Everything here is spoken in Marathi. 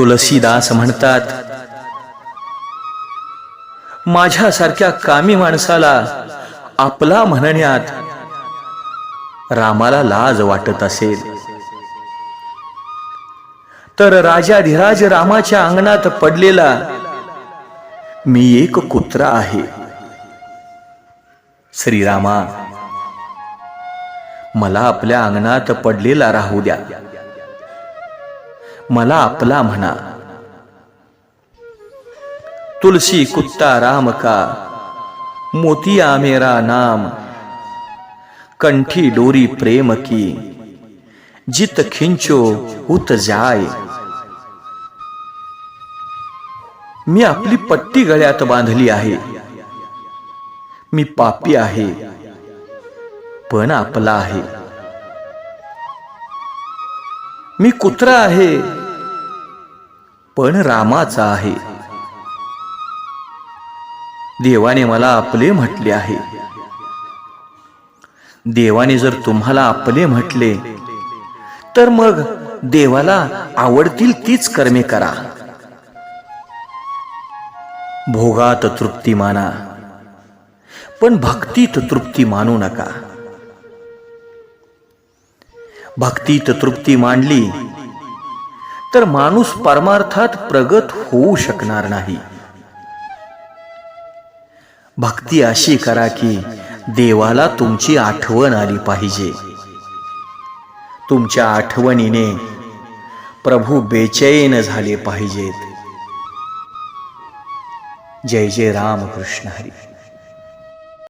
तुलसीदास म्हणतात माझ्यासारख्या कामी माणसाला आपला म्हणण्यात रामाला लाज वाटत असेल. तर राजाधिराज रामाच्या अंगणात पडलेला मी एक कुत्रा आहे. श्रीरामा मला आपल्या अंगणात पडलेला राहू द्या. मला आपला म्हणा. तुलसी कुत्ता राम का? मोतिया मेरा नाम. कंठी डोरी प्रेम की. जित खिंचो उत जाय. मी आपली पट्टी गळ्यात बांधली आहे. मी पापी आहे. पण आपला आहे. मी कुत्रा आहे. पण रामाचा आहे. देवाने मला आपले म्हटले आहे. देवाने जर तुम्हाला आपले म्हटले तर मग देवाला आवडतील तीच कर्मे करा. भोगात तृप्ती माना पण भक्तीत तृप्ती मानू नका. भक्तीत तृप्ती मांडली तर माणूस परमार्थात प्रगत होऊ शकणार नाही. भक्ती अशी करा की देवाला तुमची आठवण आली पाहिजे. तुमच्या आठवणीने प्रभू बेचैन झाले पाहिजेत. जय जय राम कृष्ण हरी.